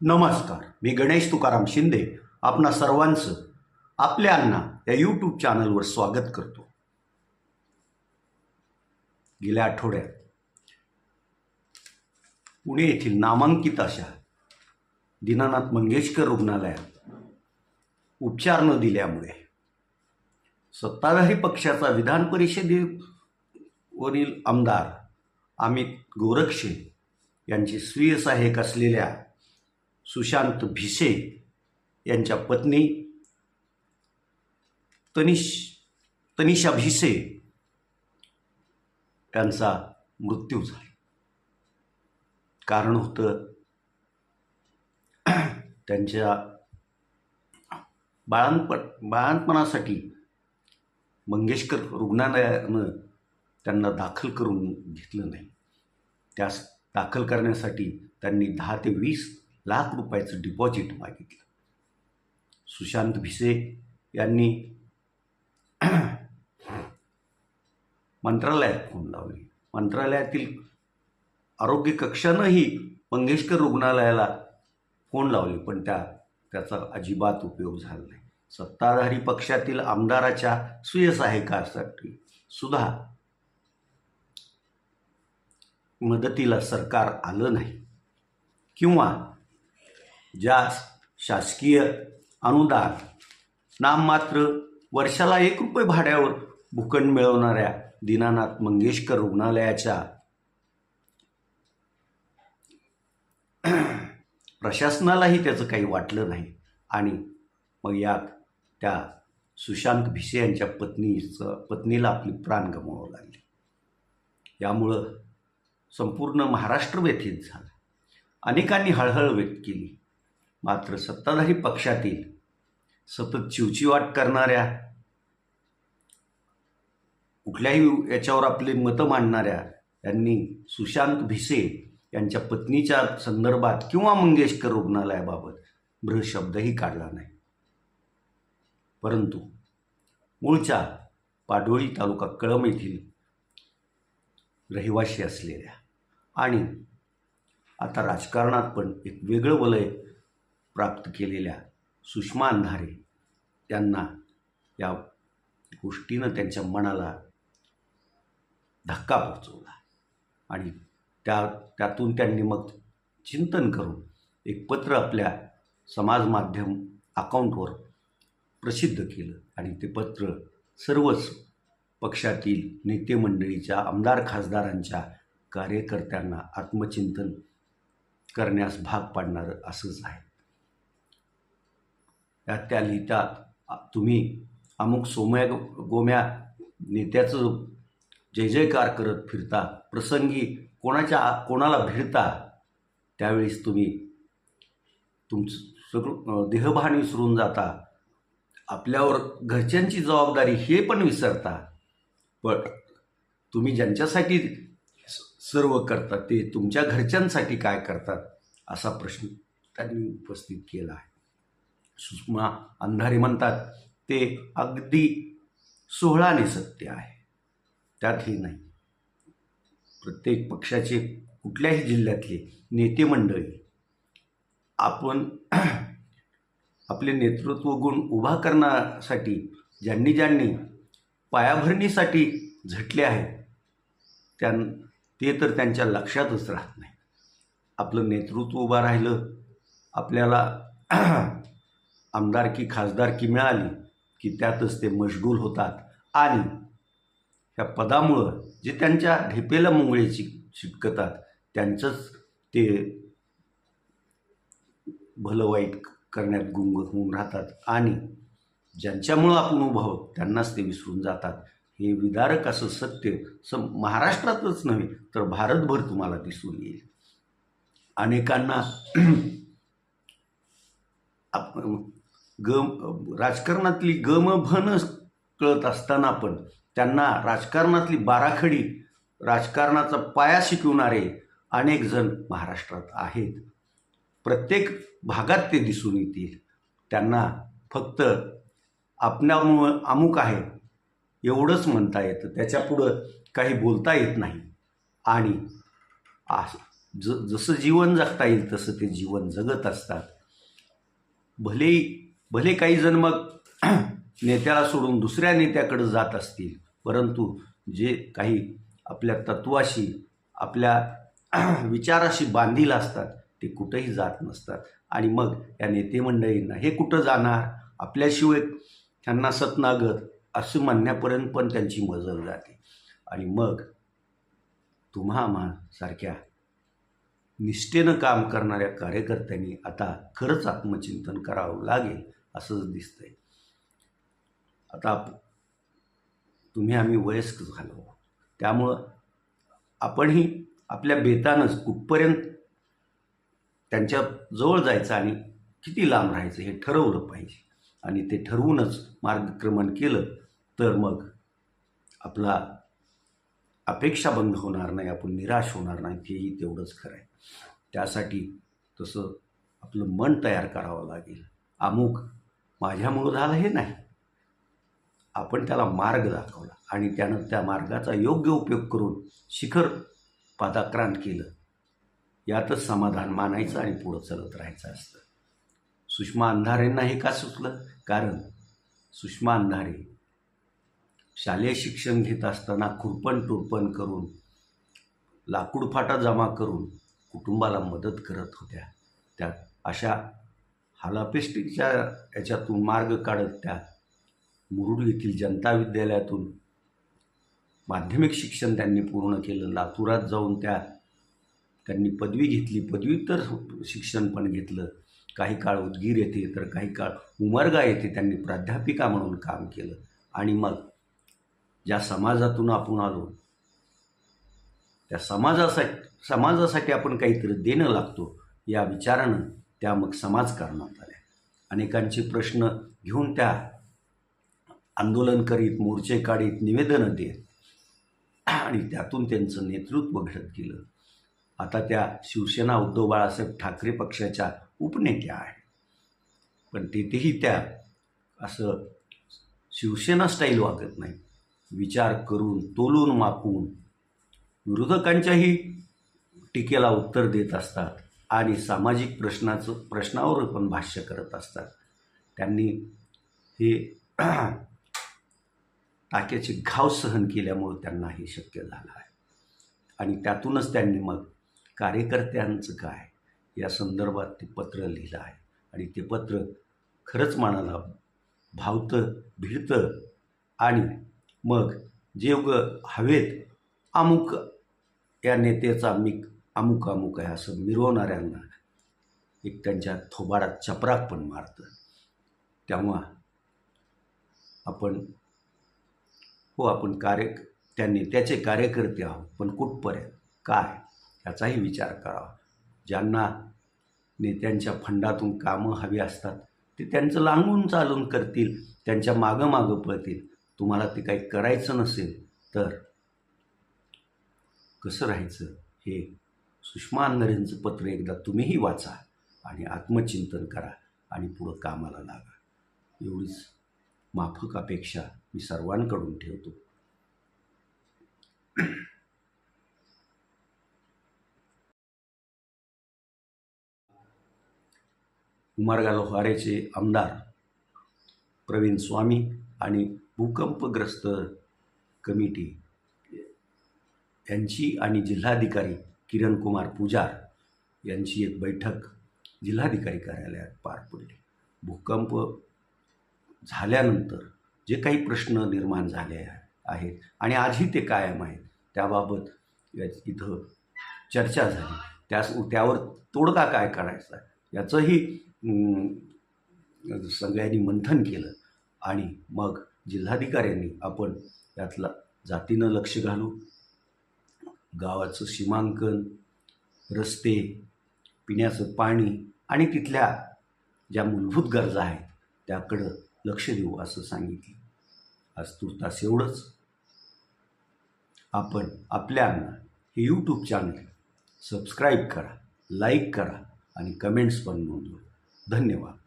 नमस्कार मी गणेश तुकाराम शिंदे आपणा सर्वांचं आपल्या अण्णा या यूट्यूब चॅनलवर स्वागत करतो. गेल्या आठवड्यात पुणे येथील नामांकित अशा दीनानाथ मंगेशकर रुग्णालयात उपचार न दिल्यामुळे सत्ताधारी पक्षाचा विधान परिषदेवरील आमदार अमित गोरक्षे यांचे स्वीय सहाय्यक असलेल्या सुशांत भिसे यांच्या पत्नी तनिष तनिषा भिसे यांचा मृत्यू झाला. कारण होतं त्यांच्या बाळांपण बाळांपणासाठी मंगेशकर रुग्णालयानं त्यांना दाखल करून घेतलं नाही. त्यास दाखल करण्यासाठी त्यांनी दहा ते वीस लाख रुपयाचं डिपॉझिट मागितलं. सुशांत भिसे यांनी मंत्रालयात फोन लावले. मंत्रालयातील आरोग्य कक्षानंही मंगेशकर रुग्णालयाला फोन लावले पण त्या त्याचा अजिबात उपयोग झाला नाही. सत्ताधारी पक्षातील आमदाराच्या सुयसहायकासाठी सुद्धा मदतीला सरकार आलं नाही. किंवा ज्या शासकीय अनुदान नाममात्र वर्षाला एक रुपये भाड्यावर भूखंड मिळवणाऱ्या दीनानाथ मंगेशकर रुग्णालयाच्या प्रशासनालाही त्याचं काही वाटलं नाही. आणि मग यात त्या सुशांत भिसे यांच्या पत्नीचं पत्नीला आपली प्राण गमवावं लागली. यामुळं संपूर्ण महाराष्ट्र व्यथित झाला. अनेकांनी हळहळ व्यक्त केली. मात्र सत्ताधारी पक्षातील सतत चिवचिवाट करणाऱ्या कुठल्याही याच्यावर आपले मतं मांडणाऱ्या यांनी सुशांत भिसे यांच्या पत्नीच्या संदर्भात किंवा मंगेशकर रुग्णालयाबाबत भ्रशब्दही काढला नाही. परंतु मूळच्या पाडोळी तालुका कळम येथील रहिवाशी असलेल्या आणि आता राजकारणात पण एक वेगळं वलय प्राप्त केलेल्या सुषमा अंधारे त्यांना या गोष्टीनं त्यांच्या मनाला धक्का पोचवला आणि त्या त्यातून त्यांनी मग चिंतन करून एक पत्र आपल्या समाज माध्यम अकाउंटवर प्रसिद्ध केलं. आणि ते पत्र सर्वच पक्षातील नेते मंडळीच्या आमदार खासदारांच्या कार्यकर्त्यांना आत्मचिंतन करण्यास भाग पाडणारं असंच आहे. त्यात त्या लिहितात तुम्ही अमुक सोम्या गोम्या नेत्याचं जय जयकार करत फिरता प्रसंगी कोणाच्या कोणाला भिडता त्यावेळेस तुम्ही तुमचं देहभान विसरून जाता. आपल्यावर घरच्यांची जबाबदारी हे पण विसरता. पण तुम्ही ज्यांच्यासाठी स- सर्व करतात ते तुमच्या घरच्यांसाठी काय करतात असा प्रश्न त्यांनी उपस्थित केला आहे. सुषमा अंधारी म्हणतात ते अगदी सोहळाने सत्य आहे. त्यातही नाही. प्रत्येक पक्षाचे कुठल्याही जिल्ह्यातले नेते मंडळी आपण आपले नेतृत्व गुण उभा करण्यासाठी ज्यांनी ज्यांनी पायाभरणीसाठी झटले आहेत त्यां ते तर त्यांच्या लक्षातच राहत नाही. आपलं नेतृत्व उभं राहिलं आपल्याला आमदारकी खासदारकी मिळाली की त्यातच ते मशगूल होतात. आणि ह्या पदामुळं जे त्यांच्या ढेपेला मुंगळे चिक चिटकतात त्यांचंच ते भलं वाईट करण्यात गुंग होऊन राहतात. आणि ज्यांच्यामुळं आपण उभं आहोत त्यांनाच ते विसरून जातात. हे विदारक असं सत्य सम महाराष्ट्रातच नव्हे तर भारतभर तुम्हाला दिसून येईल. अनेकांना आप गम राजकारणातली गमभन कळत असताना पण त्यांना राजकारणातली बाराखडी राजकारणाचा पाया शिकवणारे अनेक जण महाराष्ट्रात आहेत. प्रत्येक भागात ते दिसून येतील. त्यांना फक्त आपल्यामुळं अमुक आहे एवढंच म्हणता येतं. त्याच्यापुढं काही बोलता येत नाही. आणि ज जसं जीवन जगता येईल तसं ते जीवन जगत असतात. भलेही भले काही जण मग नेत्याला सोडून दुसऱ्या नेत्याकडे जात असतील परंतु जे काही आपल्या तत्वाशी आपल्या विचाराशी बांधील असतात ते कुठंही जात नसतात. आणि मग या नेते मंडळींना हे कुठं जाणार? आपल्याशिवाय त्यांना सतनागत असं म्हणण्यापर्यंत पण त्यांची मजल जाते. आणि मग तुम्हा सारख्या निष्ठेनं काम करणाऱ्या कार्यकर्त्यांनी आता खरंच आत्मचिंतन करावं लागेल. असंच दिसतंय. आता तुम्ही आम्ही वयस्क झालो त्यामुळं आपणही आपल्या बेतानंच कुठपर्यंत त्यांच्या जवळ जायचं आणि किती लांब राहायचं हे ठरवलं पाहिजे. आणि ते ठरवूनच मार्गक्रमण केलं तर मग आपला अपेक्षा बंद होणार नाही आपण निराश होणार नाही तेही तेवढंच खरं आहे त्यासाठी तसं आपलं मन तयार करावं लागेल. अमुक माझ्यामुळं झालं हे नाही. आपण त्याला मार्ग दाखवला आणि त्यानं त्या मार्गाचा योग्य उपयोग करून शिखर पादाक्रांत केलं. यातच समाधान मानायचं आणि पुढं चालत राहायचं असतं. सुषमा अंधारेंना हे का सुचलं? कारण सुषमा अंधारे शालेय शिक्षण घेत असताना खुरपण टुरपण करून लाकूड फाटा जमा करून कुटुंबाला मदत करत होत्या. त्या अशा हालापेस्टिकच्या याच्यातून मार्ग काढत त्या मुरुड येथील जनता विद्यालयातून माध्यमिक शिक्षण त्यांनी पूर्ण केलं. लातूरात जाऊन त्या त्यांनी पदवी घेतली. पदव्युत्तर शिक्षण पण घेतलं. काही काळ उदगीर येथे तर काही काळ उमरगा येथे त्यांनी प्राध्यापिका म्हणून काम केलं. आणि मग ज्या समाजातून आपण आलो त्या समाजासाठी समाजासाठी आपण काहीतरी देणं लागतो या विचारानं त्या मग समाजकारणात आल्या अनेकांचे प्रश्न घेऊन त्या आंदोलन करीत मोर्चे काढीत निवेदनं देत. आणि त्यातून त्यांचं नेतृत्व घडत गेलं. आता त्या शिवसेना उद्धव बाळासाहेब ठाकरे पक्षाच्या उपनेत्या आहेत. पण तेथेही त्या असं शिवसेना स्टाईल वागत नाही. विचार करून तोलून मापून विरोधकांच्याही टीकेला उत्तर देत असतात. आणि सामाजिक प्रश्नाचं प्रश्नावर पण भाष्य करत असतात. त्यांनी हे टाक्याचे घाव सहन केल्यामुळं त्यांना हे शक्य झालं आहे. आणि त्यातूनच त्यांनी मग कार्यकर्त्यांचं काय या संदर्भात ते पत्र लिहिलं आहे. आणि ते पत्र खरंच मानाला भावतं भिडतं आणि मग जे उग हवेत अमुक या नेत्याचा मी अमुक अमुक आहे असं मिरवणाऱ्यांना एक त्यांच्या थोबाडात चपराक पण मारतं. तेव्हा आपण हो आपण कार्य त्या नेत्याचे कार्यकर्ते आहोत पण कुठपर्यंत काय याचाही विचार करावा. ज्यांना नेत्यांच्या फंडातून कामं हवी असतात ते त्यांचं लांबून चालून करतील त्यांच्या मागं मागं पळतील. तुम्हाला ते काही करायचं नसेल तर कसं राहायचं हे सुषमा अंधारेंचं पत्र एकदा तुम्हीही वाचा आणि आत्मचिंतन करा आणि पुढं कामाला लागा. एवढीच माफक अपेक्षा मी सर्वांकडून ठेवतो. उमरगा लोहारेचे आमदार प्रवीण स्वामी आणि भूकंपग्रस्त कमिटी यांची आणि जिल्हाधिकारी किरण कुमार पुजार यांची एक बैठक जिल्हाधिकारी कार्यालयात पार पडली. भूकंप झाल्यानंतर जे काही प्रश्न निर्माण झाले आहेत आणि आजही ते कायम आहेत त्याबाबत या- इथं चर्चा झाली. त्यास त्यावर तोडगा काय काढायचा याचंही सगळ्यांनी मंथन केलं आणि मग जिल्हाधिकाऱ्यांनी आपण यातला जातीनं लक्ष घालू गावाचं सीमांकन रस्ते पिण्याचं पाणी आणि तिथल्या ज्या मूलभूत गरजा आहेत त्याकडं लक्ष देऊ असं सांगितलं. आज तुर्तास एवढंच. आपण आपल्या हे यूट्यूब चॅनल सबस्क्राईब करा लाईक करा आणि कमेंट्स पण नोंदवा. धन्यवाद.